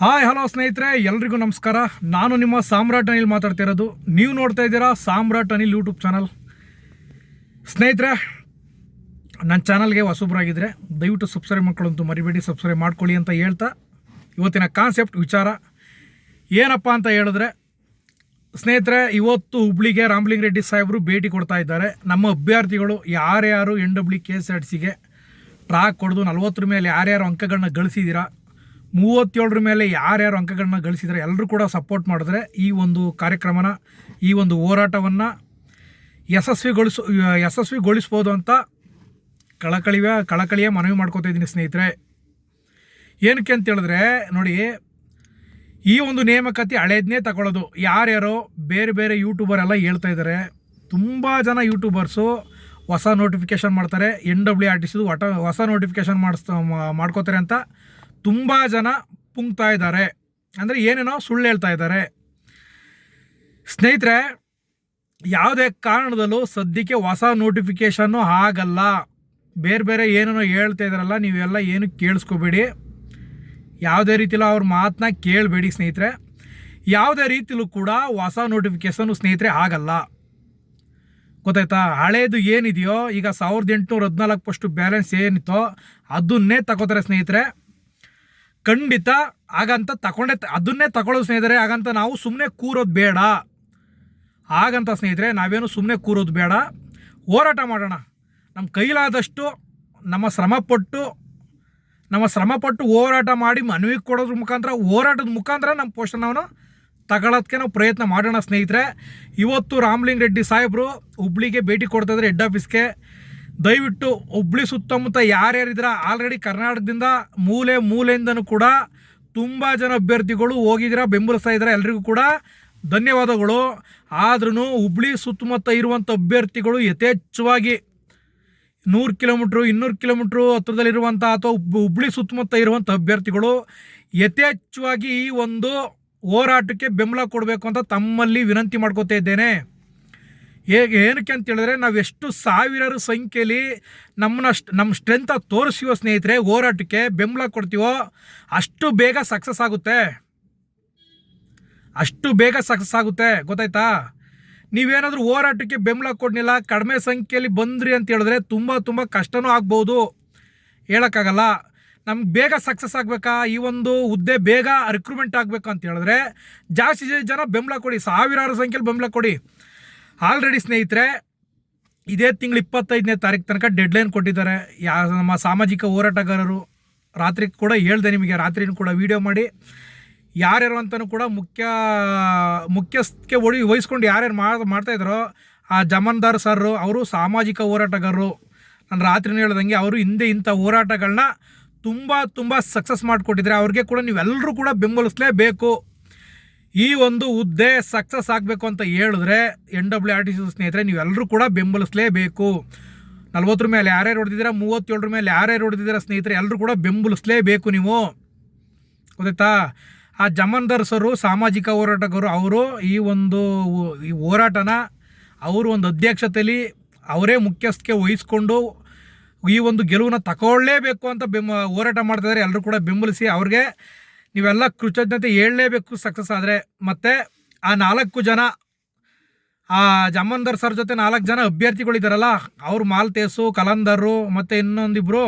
Hi hello ಸ್ನೇಹಿತರೆ. ಎಲ್ರಿಗೂ ನಮಸ್ಕಾರ. ನಾನು ನಿಮ್ಮ ಸಾಮ್ರಾಟ್ ಅನಿಲ್ ಮಾತಾಡ್ತಿರೋದು ನೀವು ನೋಡ್ತಾ ಇದ್ದೀರಾ ಸಾಮ್ರಾಟ್ ಅನಿಲ್ ಯೂಟ್ಯೂಬ್ ಚಾನಲ್ ಸ್ನೇಹಿತರೆ, ನನ್ನ ಚಾನಲ್ಗೆ ಹೊಸಬ್ರಾಗಿದ್ದರೆ ದಯವಿಟ್ಟು ಸಬ್ಸ್ಕ್ರೈಬ್ ಮಾಡ್ಕೊಳ್ಳೋಂತೂ ಮರಿಬೇಡಿ ಸಬ್ಸ್ಕ್ರೈಬ್ ಮಾಡ್ಕೊಳ್ಳಿ ಅಂತ ಹೇಳ್ತಾ ಇವತ್ತಿನ ಕಾನ್ಸೆಪ್ಟ್ ವಿಚಾರ ಏನಪ್ಪ ಅಂತ ಹೇಳಿದ್ರೆ, ಸ್ನೇಹಿತರೆ, ಇವತ್ತು ಹುಬ್ಳಿಗೆ ರಾಮಲಿಂಗ ರೆಡ್ಡಿ ಸಾಹೇಬರು ಭೇಟಿ ಕೊಡ್ತಾ ಇದ್ದಾರೆ. ನಮ್ಮ ಅಭ್ಯರ್ಥಿಗಳು ಯಾರ್ಯಾರು N W K S R ಸಿಗೆ ಟ್ರಾಕ್ ಹೊಡೆದು ನಲ್ವತ್ತರ ಮೇಲೆ ಯಾರ್ಯಾರು ಅಂಕಗಳನ್ನ ಗಳಿಸಿದ್ದೀರಾ ಮೂವತ್ತೇಳರ ಮೇಲೆ ಯಾರ್ಯಾರು ಅಂಕಗಳನ್ನ ಗಳಿಸಿದರೆ ಎಲ್ಲರೂ ಕೂಡ ಸಪೋರ್ಟ್ ಮಾಡಿದ್ರೆ ಈ ಒಂದು ಕಾರ್ಯಕ್ರಮನ, ಈ ಒಂದು ಹೋರಾಟವನ್ನು ಯಶಸ್ವಿಗೊಳಿಸು, ಯಶಸ್ವಿಗೊಳಿಸ್ಬೋದು ಅಂತ ಕಳಕಳಿಯ ಕಳಕಳಿಯ ಮನವಿ ಮಾಡ್ಕೋತಾ ಇದ್ದೀನಿ ಸ್ನೇಹಿತರೆ. ಏನಕ್ಕೆ ಅಂತ ಹೇಳಿದ್ರೆ, ನೋಡಿ, ಈ ಒಂದು ನೇಮಕಾತಿ ಹಳೇದನ್ನೇ ತಗೊಳ್ಳೋದು. ಯಾರ್ಯಾರೋ ಬೇರೆ ಬೇರೆ ಯೂಟ್ಯೂಬರ್ ಎಲ್ಲ ಹೇಳ್ತಾ ಇದ್ದಾರೆ. ತುಂಬ ಜನ ಯೂಟ್ಯೂಬರ್ಸು ಹೊಸ ನೋಟಿಫಿಕೇಷನ್ ಮಾಡ್ತಾರೆ. ಎನ್ ಡಬ್ಲ್ಯೂ ಆರ್ ಟಿ ಸಿದು ಹೊಸ ನೋಟಿಫಿಕೇಷನ್ ಮಾಡಿಸ್ತಾ ಮಾಡ್ಕೋತಾರೆ ಅಂತ ತುಂಬ ಜನ ಪುಂಗ್ತಾ ಇದ್ದಾರೆ. ಅಂದರೆ ಏನೇನೋ ಸುಳ್ಳು ಹೇಳ್ತಾ ಇದ್ದಾರೆ. ಸ್ನೇಹಿತರೆ, ಯಾವುದೇ ಕಾರಣದಲ್ಲೂ ಸದ್ಯಕ್ಕೆ ಹೊಸ ನೋಟಿಫಿಕೇಷನ್ನು ಆಗಲ್ಲ. ಬೇರೆ ಬೇರೆ ಏನೇನೋ ಹೇಳ್ತಾ ಇದ್ದಾರಲ್ಲ, ನೀವೆಲ್ಲ ಏನು ಕೇಳಿಸ್ಕೋಬೇಡಿ. ಯಾವುದೇ ರೀತಿಲೂ ಅವ್ರ ಮಾತನ್ನ ಕೇಳಬೇಡಿ ಸ್ನೇಹಿತರೆ. ಯಾವುದೇ ರೀತಿಲೂ ಕೂಡ ಹೊಸ ನೋಟಿಫಿಕೇಷನು ಸ್ನೇಹಿತರೆ ಆಗಲ್ಲ. ಗೊತ್ತಾಯ್ತಾ? ಹಳೇದು ಏನಿದೆಯೋ, ಈಗ ಸಾವಿರದ ಎಂಟುನೂರ ಹದಿನಾಲ್ಕು ಪಸ್ಟು ಬ್ಯಾಲೆನ್ಸ್ ಏನಿತ್ತೋ, ಅದನ್ನೇ ತಗೋತಾರೆ ಸ್ನೇಹಿತರೆ. ಖಂಡಿತ ಹಾಗಂತ ತಗೊಂಡೆ ಅದನ್ನೇ ತಗೊಳ್ಳೋದು ಸ್ನೇಹಿತರೆ, ಹಾಗಂತ ನಾವು ಸುಮ್ಮನೆ ಕೂರೋದು ಬೇಡ. ಹಾಗಂತ ಸ್ನೇಹಿತರೆ, ನಾವೇನು ಸುಮ್ಮನೆ ಕೂರೋದು ಬೇಡ. ಹೋರಾಟ ಮಾಡೋಣ. ನಮ್ಮ ಕೈಲಾದಷ್ಟು ನಮ್ಮ ಶ್ರಮಪಟ್ಟು ನಮ್ಮ ಶ್ರಮಪಟ್ಟು ಹೋರಾಟ ಮಾಡಿ ಮನವಿ ಕೊಡೋದ್ರ ಮುಖಾಂತರ, ಹೋರಾಟದ ಮುಖಾಂತರ ನಮ್ಮ ನಾವು ತಗೊಳ್ಳೋದಕ್ಕೆ ನಾವು ಪ್ರಯತ್ನ ಮಾಡೋಣ ಸ್ನೇಹಿತರೆ. ಇವತ್ತು ರಾಮಲಿಂಗ ರೆಡ್ಡಿ ಸಾಹೇಬರು ಹುಬ್ಳಿಗೆ ಭೇಟಿ ಕೊಡ್ತಾಯಿದ್ರೆ ಹೆಡ್ ಆಫೀಸ್ಗೆ. ದಯವಿಟ್ಟು ಹುಬ್ಳಿ ಸುತ್ತಮುತ್ತ ಯಾರ್ಯಾರಿದ್ರ ಆಲ್ರೆಡಿ ಕರ್ನಾಟಕದಿಂದ ಮೂಲೆ ಮೂಲೆಯಿಂದನೂ ಕೂಡ ತುಂಬ ಜನ ಅಭ್ಯರ್ಥಿಗಳು ಹೋಗಿದ್ದೀರಾ, ಬೆಂಬಲಿಸ್ತಾ ಇದ್ದಾರೆ ಎಲ್ರಿಗೂ ಕೂಡ ಧನ್ಯವಾದಗಳು. ಆದ್ರೂ ಹುಬ್ಳಿ ಸುತ್ತಮುತ್ತ ಇರುವಂಥ ಅಭ್ಯರ್ಥಿಗಳು ಯಥೇಚ್ಛವಾಗಿ ನೂರು ಕಿಲೋಮೀಟ್ರು, ಇನ್ನೂರು ಕಿಲೋಮೀಟ್ರು ಹತ್ರದಲ್ಲಿರುವಂಥ ಅಥವಾ ಹುಬ್- ಹುಬ್ಳಿ ಸುತ್ತಮುತ್ತ ಇರುವಂಥ ಅಭ್ಯರ್ಥಿಗಳು ಯಥೇಚ್ಛವಾಗಿ ಈ ಒಂದು ಹೋರಾಟಕ್ಕೆ ಬೆಂಬಲ ಕೊಡಬೇಕು ಅಂತ ತಮ್ಮಲ್ಲಿ ವಿನಂತಿ ಮಾಡ್ಕೋತಾ ಇದ್ದೇನೆ. ಹೇಗೆ ಏನಕ್ಕೆ ಅಂತ ಹೇಳಿದ್ರೆ ನಾವು ಎಷ್ಟು ಸಾವಿರಾರು ಸಂಖ್ಯೆಯಲ್ಲಿ ನಮ್ಮನ್ನ ನಮ್ಮ ಸ್ಟ್ರೆಂತ್ ತೋರಿಸಿವೋ ಸ್ನೇಹಿತರೆ, ಹೋರಾಟಕ್ಕೆ ಬೆಂಬಲ ಕೊಡ್ತೀವೋ, ಅಷ್ಟು ಬೇಗ ಸಕ್ಸಸ್ ಆಗುತ್ತೆ. ಅಷ್ಟು ಬೇಗ ಸಕ್ಸಸ್ ಆಗುತ್ತೆ, ಗೊತ್ತಾಯ್ತಾ? ನೀವೇನಾದರೂ ಹೋರಾಟಕ್ಕೆ ಬೆಂಬಲ ಕೊಡಲಿಲ್ಲ, ಕಡಿಮೆ ಸಂಖ್ಯೆಯಲ್ಲಿ ಬಂದ್ರಿ ಅಂತ ಹೇಳಿದ್ರೆ ತುಂಬ ತುಂಬ ಕಷ್ಟನೂ ಆಗ್ಬೋದು. ಹೇಳೋಕ್ಕಾಗಲ್ಲ. ನಮ್ಗೆ ಬೇಗ ಸಕ್ಸಸ್ ಆಗಬೇಕಾ? ಈ ಒಂದು ಹುದ್ದೆ ಬೇಗ ರಿಕ್ರೂಟ್ಮೆಂಟ್ ಆಗಬೇಕು ಅಂತ ಹೇಳಿದ್ರೆ ಜಾಸ್ತಿ ಜನ ಬೆಂಬಲ ಕೊಡಿ, ಸಾವಿರಾರು ಸಂಖ್ಯೆಯಲ್ಲಿ ಬೆಂಬಲ ಕೊಡಿ. ಆಲ್ರೆಡಿ ಸ್ನೇಹಿತರೆ, ಇದೇ ತಿಂಗಳು ಇಪ್ಪತ್ತೈದನೇ ತಾರೀಕು ತನಕ ಡೆಡ್ಲೈನ್ ಕೊಟ್ಟಿದ್ದಾರೆ. ಯಾ, ನಮ್ಮ ಸಾಮಾಜಿಕ ಹೋರಾಟಗಾರರು ರಾತ್ರಿ ಕೂಡ ಹೇಳ್ದೆ ನಿಮಗೆ, ರಾತ್ರಿನೂ ಕೂಡ ವಿಡಿಯೋ ಮಾಡಿ. ಯಾರ್ಯಾರು ಅಂತಲೂ ಕೂಡ ಮುಖ್ಯ ಮುಖ್ಯಸ್ಥಕ್ಕೆ ಒಡಿ ವಹಿಸ್ಕೊಂಡು ಯಾರ್ಯಾರು ಮಾ, ಮಾಡ್ತಾ ಇದ್ದಾರೋ ಆ ಜಮನ್ದಾರ್ ಸರ್ ಅವರು ಸಾಮಾಜಿಕ ಹೋರಾಟಗಾರರು. ನಾನು ರಾತ್ರಿನೂ ಹೇಳ್ದಂಗೆ ಅವರು ಹಿಂದೆ ಇಂಥ ಹೋರಾಟಗಳನ್ನ ತುಂಬ ತುಂಬ ಸಕ್ಸಸ್ ಮಾಡಿಕೊಟ್ಟಿದ್ದಾರೆ. ಅವ್ರಿಗೆ ಕೂಡ ನೀವೆಲ್ಲರೂ ಕೂಡ ಬೆಂಬಲಿಸಲೇಬೇಕು. ಈ ಒಂದು ಹುದ್ದೆ ಸಕ್ಸಸ್ ಆಗಬೇಕು ಅಂತ ಹೇಳಿದ್ರೆ N W R T C ಸ್ನೇಹಿತರೆ ನೀವೆಲ್ಲರೂ ಕೂಡ ಬೆಂಬಲಿಸಲೇಬೇಕು. ನಲ್ವತ್ತರ ಮೇಲೆ ಯಾರ್ಯಾರು ಹೊಡೆದಿದ್ದೀರಾ ಮೂವತ್ತೇಳರ ಮೇಲೆ ಯಾರ್ಯಾರು ಹೊಡೆದಿದ್ದೀರಾ ಸ್ನೇಹಿತರೆ ಎಲ್ಲರೂ ಕೂಡ ಬೆಂಬಲಿಸಲೇಬೇಕು ನೀವು. ಗೊತ್ತಾಯ್ತಾ? ಆ ಜಮಂದರ್ ಸರು, ಸಾಮಾಜಿಕ ಹೋರಾಟಗಾರರು, ಅವರು ಈ ಒಂದು ಈ ಹೋರಾಟನ ಅವರು ಒಂದು ಅಧ್ಯಕ್ಷತೆಯಲ್ಲಿ ಅವರೇ ಮುಖ್ಯಸ್ಥಕ್ಕೆ ವಹಿಸ್ಕೊಂಡು ಈ ಒಂದು ಗೆಲುವನ್ನ ತಗೊಳ್ಳೇಬೇಕು ಅಂತ ಬೆಂಬ ಹೋರಾಟ ಮಾಡ್ತಿದ್ದಾರೆ. ಎಲ್ಲರೂ ಕೂಡ ಬೆಂಬಲಿಸಿ ಅವ್ರಿಗೆ ನೀವೆಲ್ಲ ಕೃತಜ್ಞತೆ ಹೇಳಲೇಬೇಕು ಸಕ್ಸಸ್ ಆದರೆ. ಮತ್ತು ಆ ನಾಲ್ಕು ಜನ, ಆ ಜಮ್ಮಂದರ್ ಸರ್ ಜೊತೆ ನಾಲ್ಕು ಜನ ಅಭ್ಯರ್ಥಿಗಳಿದ್ದಾರಲ್ಲ ಅವ್ರ ಮಾಲ್ತೇಸು ಕಲಂದರು ಮತ್ತು ಇನ್ನೊಂದಿಬ್ಬರು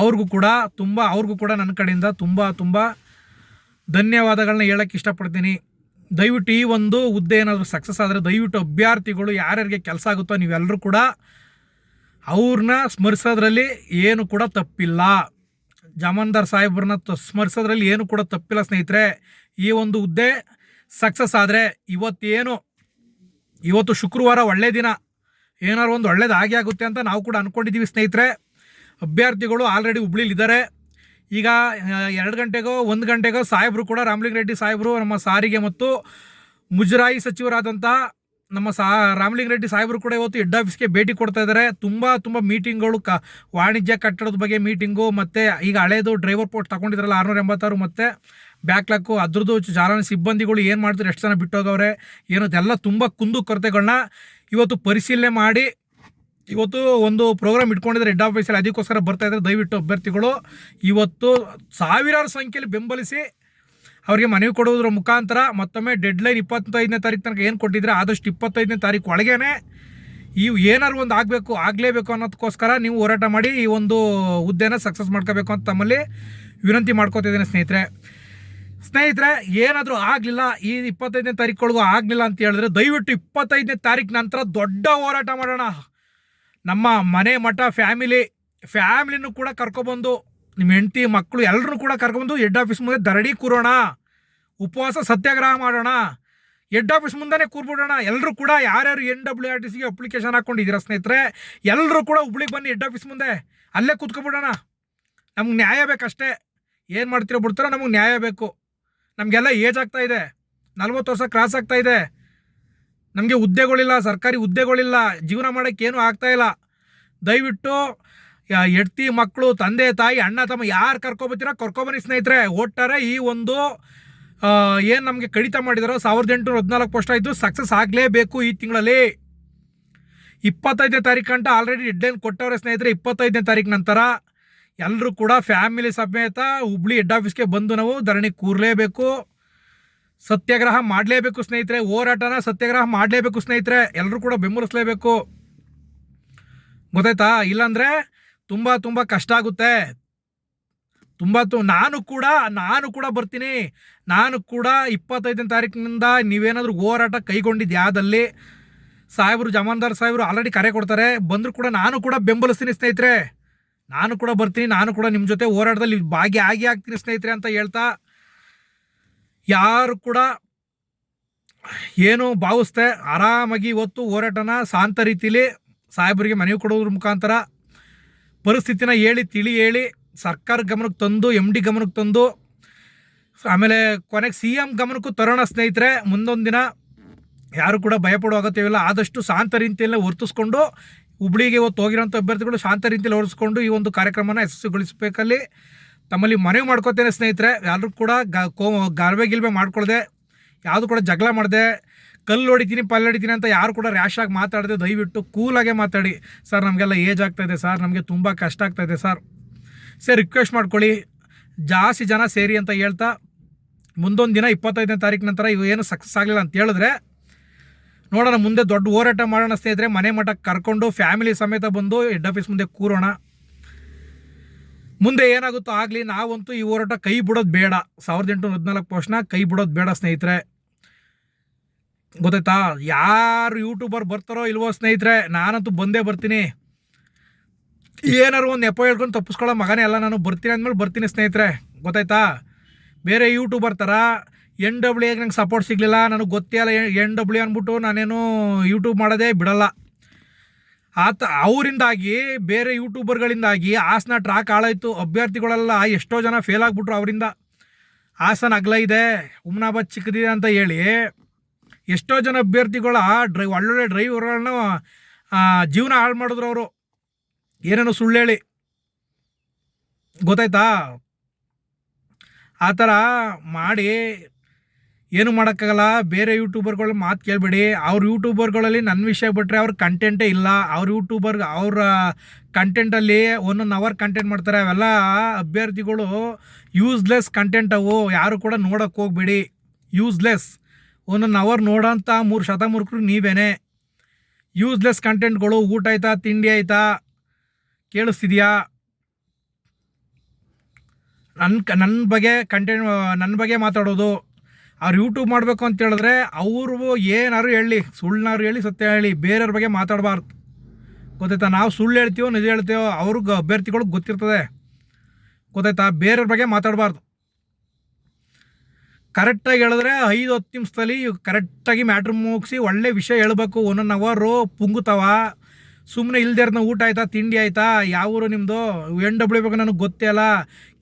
ಅವ್ರಿಗೂ ಕೂಡ ತುಂಬ, ಅವ್ರಿಗೂ ಕೂಡ ನನ್ನ ಕಡೆಯಿಂದ ತುಂಬ ತುಂಬ ಧನ್ಯವಾದಗಳನ್ನ ಹೇಳೋಕ್ಕೆ ಇಷ್ಟಪಡ್ತೀನಿ. ದಯವಿಟ್ಟು ಈ ಒಂದು ಹುದ್ದೆ ಏನಾದರೂ ಸಕ್ಸಸ್ ಆದರೆ ದಯವಿಟ್ಟು ಅಭ್ಯರ್ಥಿಗಳು ಯಾರ್ಯಾರಿಗೆ ಕೆಲಸ ಆಗುತ್ತೋ ನೀವೆಲ್ಲರೂ ಕೂಡ ಅವ್ರನ್ನ ಸ್ಮರಿಸೋದ್ರಲ್ಲಿ ಏನು ಕೂಡ ತಪ್ಪಿಲ್ಲ. ಜಮನ್ದಾರ್ ಸಾಹೇಬ್ರನ್ನ ಸ್ಮರಿಸೋದ್ರಲ್ಲಿ ಏನು ಕೂಡ ತಪ್ಪಿಲ್ಲ ಸ್ನೇಹಿತರೆ. ಈ ಒಂದು ಹುದ್ದೆ ಸಕ್ಸಸ್ ಆದರೆ ಇವತ್ತೇನು, ಇವತ್ತು ಶುಕ್ರವಾರ ಒಳ್ಳೆ ದಿನ. ಏನಾದ್ರು ಒಂದು ಒಳ್ಳೇದು ಆಗೇ ಆಗುತ್ತೆ ಅಂತ ನಾವು ಕೂಡ ಅಂದ್ಕೊಂಡಿದ್ದೀವಿ ಸ್ನೇಹಿತರೆ. ಅಭ್ಯರ್ಥಿಗಳು ಆಲ್ರೆಡಿ ಹುಬ್ಳಿಲಿದ್ದಾರೆ. ಈಗ ಎರಡು ಗಂಟೆಗೋ, ಒಂದು ಗಂಟೆಗೋ ಸಾಹೇಬರು ಕೂಡ ರಾಮ್ಲಿಗ್ ರೆಡ್ಡಿ ಸಾಹೇಬರು ನಮ್ಮ ಸಾರಿಗೆ ಮತ್ತು ಮುಜರಾಯಿ ಸಚಿವರಾದಂತಹ ನಮ್ಮ ಸಾ ರಾಮಲಿಂಗ ರೆಡ್ಡಿ ಸಾಹೇಬರು ಕೂಡ ಇವತ್ತು ಹೆಡ್ ಆಫೀಸ್ಗೆ ಭೇಟಿ ಕೊಡ್ತಾ ಇದ್ದಾರೆ. ತುಂಬ ತುಂಬ ಮೀಟಿಂಗ್ಗಳು ಕ, ವಾಣಿಜ್ಯ ಕಟ್ಟಡದ ಬಗ್ಗೆ ಮೀಟಿಂಗು ಮತ್ತು ಈಗ ಹಳೇದು ಡ್ರೈವರ್ ಪೋಸ್ಟ್ ತಗೊಂಡಿದ್ರಲ್ಲ ಆರುನೂರ ಎಂಬತ್ತಾರು ಮತ್ತು ಬ್ಯಾಕ್ಲಾಕು ಅದ್ರದ್ದು ಚಾಲನೆ ಸಿಬ್ಬಂದಿಗಳು ಏನು ಮಾಡ್ತಾರೆ ಎಷ್ಟು ಜನ ಬಿಟ್ಟೋಗವ್ರೆ, ಏನು ಅದೆಲ್ಲ ತುಂಬ ಕುಂದು ಕೊರತೆಗಳನ್ನ ಇವತ್ತು ಪರಿಶೀಲನೆ ಮಾಡಿ ಇವತ್ತು ಒಂದು ಪ್ರೋಗ್ರಾಮ್ ಇಟ್ಕೊಂಡಿದ್ದಾರೆ ಹೆಡ್ ಆಫೀಸಲ್ಲಿ. ಅದಕ್ಕೋಸ್ಕರ ಬರ್ತಾ ಇದ್ದಾರೆ ದಯವಿಟ್ಟು ಅಭ್ಯರ್ಥಿಗಳು. ಇವತ್ತು ಸಾವಿರಾರು ಸಂಖ್ಯೆಯಲ್ಲಿ ಬೆಂಬಲಿಸಿ ಅವರಿಗೆ ಮನವಿ ಕೊಡೋದ್ರ ಮುಖಾಂತರ ಮತ್ತೊಮ್ಮೆ ಡೆಡ್ಲೈನ್ ಇಪ್ಪತ್ತೈದನೇ ತಾರೀಕು ತನಕ ಏನು ಕೊಟ್ಟಿದ್ರೆ ಆದಷ್ಟು ಇಪ್ಪತ್ತೈದನೇ ತಾರೀಕು ಒಳಗೇನೆ ಈ ಏನಾದ್ರು ಒಂದು ಆಗಬೇಕು, ಆಗಲೇಬೇಕು ಅನ್ನೋದಕ್ಕೋಸ್ಕರ ನೀವು ಹೋರಾಟ ಮಾಡಿ ಈ ಒಂದು ಹುದ್ದೆನ ಸಕ್ಸಸ್ ಮಾಡ್ಕೋಬೇಕು ಅಂತ ತಮ್ಮಲ್ಲಿ ವಿನಂತಿ ಮಾಡ್ಕೋತಿದ್ದೇನೆ ಸ್ನೇಹಿತರೆ. ಸ್ನೇಹಿತರೆ, ಏನಾದರೂ ಆಗಲಿಲ್ಲ, ಈ ಇಪ್ಪತ್ತೈದನೇ ತಾರೀಕೊಳಗೂ ಆಗಲಿಲ್ಲ ಅಂತ ಹೇಳಿದ್ರೆ ದಯವಿಟ್ಟು ಇಪ್ಪತ್ತೈದನೇ ತಾರೀಕು ನಂತರ ದೊಡ್ಡ ಹೋರಾಟ ಮಾಡೋಣ. ನಮ್ಮ ಮನೆ ಮಠ ಫ್ಯಾಮಿಲಿ ಫ್ಯಾಮಿಲಿನೂ ಕೂಡ ಕರ್ಕೊಬಂದು ನಿಮ್ಮ ಹೆಂಡತಿ ಮಕ್ಕಳು ಎಲ್ಲರೂ ಕೂಡ ಕರ್ಕೊಂಡು ಹೆಡ್ ಆಫೀಸ್ ಮುಂದೆ ದರಡಿ ಕೂರೋಣ. ಉಪವಾಸ ಸತ್ಯಾಗ್ರಹ ಮಾಡೋಣ. ಹೆಡ್ ಆಫೀಸ್ ಮುಂದೆನೇ ಕೂರ್ಬಿಡೋಣ. ಎಲ್ಲರೂ ಕೂಡ ಯಾರ್ಯಾರು ಎನ್ ಡಬ್ಲ್ಯೂ ಆರ್ ಟಿ ಸಿಗೆ ಅಪ್ಲಿಕೇಶನ್ ಹಾಕ್ಕೊಂಡಿದ್ದೀರಾ ಸ್ನೇಹಿತರೆ ಎಲ್ಲರೂ ಕೂಡ ಹುಬ್ಳಿಗೆ ಬನ್ನಿ ಹೆಡ್ ಆಫೀಸ್ ಮುಂದೆ. ಅಲ್ಲೇ ಕೂತ್ಕೊಬಿಡೋಣ. ನಮ್ಗೆ ನ್ಯಾಯ ಬೇಕಷ್ಟೇ. ಏನು ಮಾಡ್ತೀರೋ ಬಿಡ್ತಾರೋ ನಮಗೆ ನ್ಯಾಯ ಬೇಕು. ನಮಗೆಲ್ಲ ಏಜ್ ಆಗ್ತಾ ಇದೆ. ನಲ್ವತ್ತು ವರ್ಷ ಕ್ರಾಸ್ ಆಗ್ತಾ ಇದೆ. ನಮಗೆ ಹುದ್ದೆಗಳಿಲ್ಲ, ಸರ್ಕಾರಿ ಹುದ್ದೆಗಳಿಲ್ಲ. ಜೀವನ ಮಾಡೋಕ್ಕೇನು ಆಗ್ತಾಯಿಲ್ಲ ದಯವಿಟ್ಟು ಹೆಂಡ್ತಿ ಮಕ್ಕಳು, ತಂದೆ, ತಾಯಿ, ಅಣ್ಣ, ತಮ್ಮ ಯಾರು ಕರ್ಕೊಬತ್ತೀರೋ ಕರ್ಕೊಬನ್ನಿ ಸ್ನೇಹಿತರೆ, ಒಟ್ಟಾರೆ ಈ ಒಂದು ಏನು ನಮಗೆ ಕಡಿತ ಮಾಡಿದಾರೋ ಸಾವಿರದ ಎಂಟುನೂರ ಹದಿನಾಲ್ಕು ಪೋಸ್ಟ್ ಆಯಿತು ಸಕ್ಸಸ್ ಆಗಲೇಬೇಕು ಈ ತಿಂಗಳಲ್ಲಿ. ಇಪ್ಪತ್ತೈದನೇ ತಾರೀಕು ಗಂಟ ಆಲ್ರೆಡಿ ಡೆಡ್ಲೈನ್ ಕೊಟ್ಟವ್ರೆ ಸ್ನೇಹಿತರೆ, ಇಪ್ಪತ್ತೈದನೇ ತಾರೀಕು ನಂತರ ಎಲ್ಲರೂ ಕೂಡ ಫ್ಯಾಮಿಲಿ ಸಮೇತ ಹುಬ್ಳಿ ಹೆಡ್ ಆಫೀಸ್ಗೆ ಬಂದು ನಾವು ಧರಣಿ ಕೂರಲೇಬೇಕು. ಸತ್ಯಾಗ್ರಹ ಮಾಡಲೇಬೇಕು ಸ್ನೇಹಿತರೆ, ಹೋರಾಟನ ಸತ್ಯಾಗ್ರಹ ಮಾಡಲೇಬೇಕು ಸ್ನೇಹಿತರೆ ಎಲ್ಲರೂ ಕೂಡ ಬೆಂಬಲಿಸಲೇಬೇಕು. ಗೊತ್ತಾಯ್ತಾ? ಇಲ್ಲಾಂದರೆ ತುಂಬ ತುಂಬ ಕಷ್ಟ ಆಗುತ್ತೆ. ತುಂಬ ತು, ನಾನು ಕೂಡ ನಾನು ಕೂಡ ಬರ್ತೀನಿ. ನಾನು ಕೂಡ ಇಪ್ಪತ್ತೈದನೇ ತಾರೀಕಿನಿಂದ ನೀವೇನಾದರೂ ಹೋರಾಟ ಕೈಗೊಂಡಿದ್ದು ಯಾವ್ದಲ್ಲಿ ಸಾಹೇಬರು, ಜಮಾನ್ದಾರ್ ಸಾಹೇಬರು ಆಲ್ರೆಡಿ ಕರೆ ಕೊಡ್ತಾರೆ. ಬಂದರೂ ಕೂಡ ನಾನು ಕೂಡ ಬೆಂಬಲಿಸ್ತೀನಿ ಸ್ನೇಹಿತರೆ. ನಾನು ಕೂಡ ಬರ್ತೀನಿ. ನಾನು ಕೂಡ ನಿಮ್ಮ ಜೊತೆ ಹೋರಾಟದಲ್ಲಿ ಆಗಿ ಆಗ್ತೀನಿ ಸ್ನೇಹಿತರೆ ಅಂತ ಹೇಳ್ತಾ ಯಾರು ಕೂಡ ಏನು ಭಾವಿಸ್ತೆ ಆರಾಮಾಗಿ ಇವತ್ತು ಹೋರಾಟನ ಶಾಂತ ರೀತಿಲಿ ಸಾಹೇಬರಿಗೆ ಮನವಿ ಕೊಡೋದ್ರ ಮುಖಾಂತರ ಪರಿಸ್ಥಿತಿನ ಹೇಳಿ, ತಿಳಿ ಹೇಳಿ, ಸರ್ಕಾರ ಗಮನಕ್ಕೆ ತಂದು ಎಂ ಡಿ ಗಮನಕ್ಕೆ ತಂದು, ಆಮೇಲೆ ಕೊನೆಗೆ ಸಿ ಎಂ ಗಮನಕ್ಕೂ ತರೋಣ ಸ್ನೇಹಿತರೆ ಮುಂದೊಂದು ದಿನ ಯಾರು ಕೂಡ ಭಯಪಡೋ ಅಗತ್ಯವಿಲ್ಲ. ಆದಷ್ಟು ಶಾಂತ ರೀತಿಯಲ್ಲೇ ವರ್ತಿಸ್ಕೊಂಡು, ಹುಬ್ಳಿಗೆ ಇವತ್ತು ಹೋಗಿರೋಂಥ ಅಭ್ಯರ್ಥಿಗಳು ಶಾಂತ ರೀತಿಯಲ್ಲಿ ಹೊರಿಸ್ಕೊಂಡು ಈ ಒಂದು ಕಾರ್ಯಕ್ರಮನ ಯಶಸ್ವಿಗೊಳಿಸಬೇಕಲ್ಲಿ ತಮ್ಮಲ್ಲಿ ಮನವಿ ಮಾಡ್ಕೋತೇನೆ ಸ್ನೇಹಿತರೆ. ಎಲ್ಲರೂ ಕೂಡ ಗ ಕೋ ಗಿಲ್ಬೆ ಮಾಡ್ಕೊಳ್ಳದೆ ಯಾವುದು ಕೂಡ ಜಗಳ ಮಾಡಿದೆ ಕಲ್ಲು ಹೊಡಿತೀನಿ ಪಲ್ಲು ಹೊಡಿತೀನಿ ಅಂತ ಯಾರು ಕೂಡ ರ್ಯಾಶ್ ಆಗಿ ಮಾತಾಡದೆ ದಯವಿಟ್ಟು ಕೂಲಾಗೆ ಮಾತಾಡಿ. ಸರ್ ನಮಗೆಲ್ಲ ಏಜ್ ಆಗ್ತಾಯಿದೆ ಸರ್ ನಮಗೆ ತುಂಬ ಕಷ್ಟ ಆಗ್ತಾಯಿದೆ ಸರ್ ಸರ್ ರಿಕ್ವೆಸ್ಟ್ ಮಾಡ್ಕೊಳ್ಳಿ. ಜಾಸ್ತಿ ಜನ ಸೇರಿ ಅಂತ ಹೇಳ್ತಾ, ಮುಂದೊಂದು ದಿನ ಇಪ್ಪತ್ತೈದನೇ ತಾರೀಕು ನಂತರ ಇವು ಏನು ಸಕ್ಸಸ್ ಆಗಲಿಲ್ಲ ಅಂತ ಹೇಳಿದ್ರೆ, ನೋಡೋಣ, ಮುಂದೆ ದೊಡ್ಡ ಹೋರಾಟ ಮಾಡೋಣ ಸ್ನೇಹಿತರೆ. ಮನೆ ಮಠಕ್ಕೆ ಕರ್ಕೊಂಡು ಫ್ಯಾಮಿಲಿ ಸಮೇತ ಬಂದು ಹೆಡ್ ಆಫೀಸ್ ಮುಂದೆ ಕೂರೋಣ. ಮುಂದೆ ಏನಾಗುತ್ತೋ ಆಗಲಿ, ನಾವಂತೂ ಈ ಹೋರಾಟ ಕೈ ಬಿಡೋದು ಬೇಡ. ಸಾವಿರದ ಎಂಟುನೂರ ಹದಿನಾಲ್ಕು ಪೋಸ್ಟ್ನ ಕೈ ಬಿಡೋದು ಬೇಡ ಸ್ನೇಹಿತರೆ. ಗೊತ್ತಾಯ್ತಾ? ಯಾರು ಯೂಟ್ಯೂಬರ್ ಬರ್ತಾರೋ ಇಲ್ವೋ ಸ್ನೇಹಿತರೆ, ನಾನಂತೂ ಬಂದೇ ಬರ್ತೀನಿ. ಏನಾರು ಒಂದು ನೆಪ ಹೇಳ್ಕೊಂಡು ತಪ್ಪಿಸ್ಕೊಳ್ಳೋ ಮಗನೇ ಅಲ್ಲ, ನಾನು ಬರ್ತೀನಿ ಅಂದಮೇಲೆ ಬರ್ತೀನಿ ಸ್ನೇಹಿತರೆ. ಗೊತ್ತಾಯ್ತಾ? ಬೇರೆ ಯೂಟ್ಯೂಬರ್ ಥರ ಎನ್ ಡಬ್ಲ್ಯೂ ಎಗೆ ನಂಗೆ ಸಪೋರ್ಟ್ ಸಿಗಲಿಲ್ಲ, ನನಗೆ ಗೊತ್ತೇ ಅಲ್ಲ ಎನ್ ಡಬ್ಲ್ಯೂ ಅಂದ್ಬಿಟ್ಟು ನಾನೇನು ಯೂಟ್ಯೂಬ್ ಮಾಡೋದೇ ಬಿಡಲ್ಲ. ಆತ, ಅವರಿಂದಾಗಿ, ಬೇರೆ ಯೂಟ್ಯೂಬರ್ಗಳಿಂದಾಗಿ ಹಾಸನ ಟ್ರ್ಯಾಕ್ ಹಾಳಾಯಿತು. ಅಭ್ಯರ್ಥಿಗಳೆಲ್ಲ ಎಷ್ಟೋ ಜನ ಫೇಲ್ ಆಗಿಬಿಟ್ರು ಅವರಿಂದ. ಹಾಸನ ಅಗಲ ಇದೆ, ಉಮ್ನಾಬಾದ್ ಚಿಕ್ಕದಿದೆ ಅಂತ ಹೇಳಿ ಎಷ್ಟೋ ಜನ ಅಭ್ಯರ್ಥಿಗಳ ಡ್ರೈ, ಒಳ್ಳೊಳ್ಳೆ ಡ್ರೈವರ್ಗಳನ್ನ ಜೀವನ ಹಾಳು ಮಾಡಿದ್ರು ಅವರು. ಏನೇನೋ ಸುಳ್ಳು ಹೇಳಿ. ಗೊತ್ತಾಯ್ತಾ? ಆ ಥರ ಮಾಡಿ ಏನು ಮಾಡೋಕ್ಕಾಗಲ್ಲ? ಬೇರೆ ಯೂಟ್ಯೂಬರ್ಗಳ ಮಾತು ಕೇಳಬೇಡಿ. ಅವ್ರ ಯೂಟ್ಯೂಬರ್ಗಳಲ್ಲಿ ನನ್ನ ವಿಷಯ ಬಿಟ್ಟರೆ ಅವ್ರ ಕಂಟೆಂಟೇ ಇಲ್ಲ. ಅವ್ರ ಯೂಟ್ಯೂಬರ್, ಅವರ ಕಂಟೆಂಟಲ್ಲಿ ಒಂದೊಂದು ಅವರ್ ಕಂಟೆಂಟ್ ಮಾಡ್ತಾರೆ. ಅವೆಲ್ಲ ಅಭ್ಯರ್ಥಿಗಳು ಯೂಸ್ಲೆಸ್ ಕಂಟೆಂಟ್ ಅವು. ಯಾರು ಕೂಡ ನೋಡೋಕ್ಕೆ ಹೋಗ್ಬೇಡಿ. ಯೂಸ್ಲೆಸ್ ಒಂದೊಂದು ಅವರ್ ನೋಡೋಂಥ ಮೂರು ಶತಮೂರ್ಖರು ನೀವೇನೆ. ಯೂಸ್ಲೆಸ್ ಕಂಟೆಂಟ್ಗಳು ಊಟ ಆಯ್ತಾ, ತಿಂಡಿ ಆಯ್ತಾ, ಕೇಳಿಸ್ತಿದ್ಯಾ? ನನ್ನ ಕ ನನ್ನ ಬಗ್ಗೆ ಕಂಟೆಂಟ್ ನನ್ನ ಬಗ್ಗೆ ಮಾತಾಡೋದು. ಅವ್ರು ಯೂಟ್ಯೂಬ್ ಮಾಡಬೇಕು ಅಂತ ಹೇಳಿದ್ರೆ ಅವರು ಏನಾದ್ರು ಹೇಳಿ ಸುಳ್ಳನಾರು ಹೇಳಿ, ಸತ್ಯ ಹೇಳಿ, ಬೇರೆಯವ್ರ ಬಗ್ಗೆ ಮಾತಾಡಬಾರ್ದು. ಗೊತ್ತಾಯ್ತಾ? ನಾವು ಸುಳ್ಳು ಹೇಳ್ತೀವೋ, ನಿಜ ಹೇಳ್ತೀವೋ, ಅವ್ರಿಗೆ ಅಭ್ಯರ್ಥಿಗಳಿಗೆ ಗೊತ್ತಿರ್ತದೆ. ಗೊತ್ತಾಯ್ತಾ? ಬೇರೆಯವ್ರ ಬಗ್ಗೆ ಮಾತಾಡಬಾರ್ದು. ಕರೆಕ್ಟಾಗಿ ಹೇಳಿದ್ರೆ ಐದು ಹತ್ತು ನಿಮಿಷದಲ್ಲಿ ಕರೆಕ್ಟಾಗಿ ಮ್ಯಾಟ್ರ್ ಮುಗಿಸಿ ಒಳ್ಳೆ ವಿಷಯ ಹೇಳ್ಬೇಕು ಒಂದೊಂದು ಅವರು ಪುಂಗುತ್ತವ ಸುಮ್ಮನೆ ಇಲ್ದಿರ್ನ ಊಟ ಆಯ್ತಾ, ತಿಂಡಿ ಆಯ್ತಾ? ಯಾವ ಊರು ನಿಮ್ಮದು ಎನ್ ಡಬ್ಲ್ಯೂ ಬೇಕು ನನಗೆ ಗೊತ್ತೇ ಅಲ್ಲ.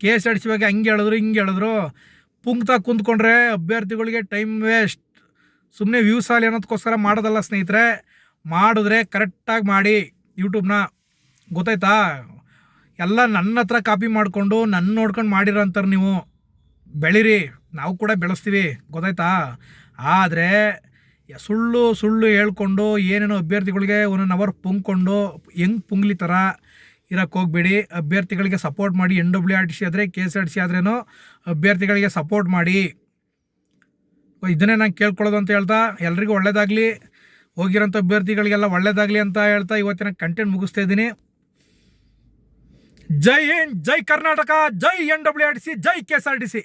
ಕೇಸ್ ಸಿ ಬಗ್ಗೆ ಹಂಗೆ ಹೇಳಿದ್ರು, ಹಿಂಗೆ ಹೇಳಿದ್ರು. ಪುಂಗ್ತಾ ಕುಂತ್ಕೊಂಡ್ರೆ ಅಭ್ಯರ್ಥಿಗಳಿಗೆ ಟೈಮ್ ವೇಸ್ಟ್. ಸುಮ್ಮನೆ ವ್ಯೂಸ್ ಆಗಲಿ ಅನ್ನೋದಕ್ಕೋಸ್ಕರ ಮಾಡೋದಲ್ಲ ಸ್ನೇಹಿತರೆ. ಮಾಡಿದ್ರೆ ಕರೆಕ್ಟಾಗಿ ಮಾಡಿ ಯೂಟ್ಯೂಬ್ನ. ಗೊತ್ತಾಯ್ತಾ? ಎಲ್ಲ ನನ್ನ ಹತ್ರ ಕಾಪಿ ಮಾಡಿಕೊಂಡು ನನ್ನ ನೋಡ್ಕೊಂಡು ಮಾಡಿರೋ ಅಂತಾರೆ ನೀವು. ಬೆಳೀರಿ. ನಾವು ಕೂಡ ಬೆಳೆಸ್ತೀವಿ. ಗೊತ್ತಾಯ್ತಾ? ಆದರೆ ಸುಳ್ಳು ಸುಳ್ಳು ಹೇಳ್ಕೊಂಡು ಏನೇನೋ ಅಭ್ಯರ್ಥಿಗಳಿಗೆ ಒನ್ ಅವರ್ ಪುಂಗ್ಕೊಂಡು, ಹೆಂಗೆ ಪುಂಗ್ಲಿ ಥರ ಇರೋಕ್ಕೆ ಹೋಗಬೇಡಿ. ಅಭ್ಯರ್ಥಿಗಳಿಗೆ ಸಪೋರ್ಟ್ ಮಾಡಿ N W R T C ಆದರೆ K S R T C ಆದ್ರೇನೋ ಅಭ್ಯರ್ಥಿಗಳಿಗೆ ಸಪೋರ್ಟ್ ಮಾಡಿ. ಇದನ್ನೇ ನಾನು ಕೇಳ್ಕೊಳ್ಳೋದು ಅಂತ ಹೇಳ್ತಾ, ಎಲ್ರಿಗೂ ಒಳ್ಳೇದಾಗಲಿ. ಹೋಗಿರೋಂಥ ಅಭ್ಯರ್ಥಿಗಳಿಗೆಲ್ಲ ಒಳ್ಳೇದಾಗಲಿ ಅಂತ ಹೇಳ್ತಾ ಇವತ್ತಿನ ಕಂಟೆಂಟ್ ಮುಗಿಸ್ತಾ ಇದ್ದೀನಿ. Jai Hind, Jai Karnataka, Jai N W R T C Jai K S R T C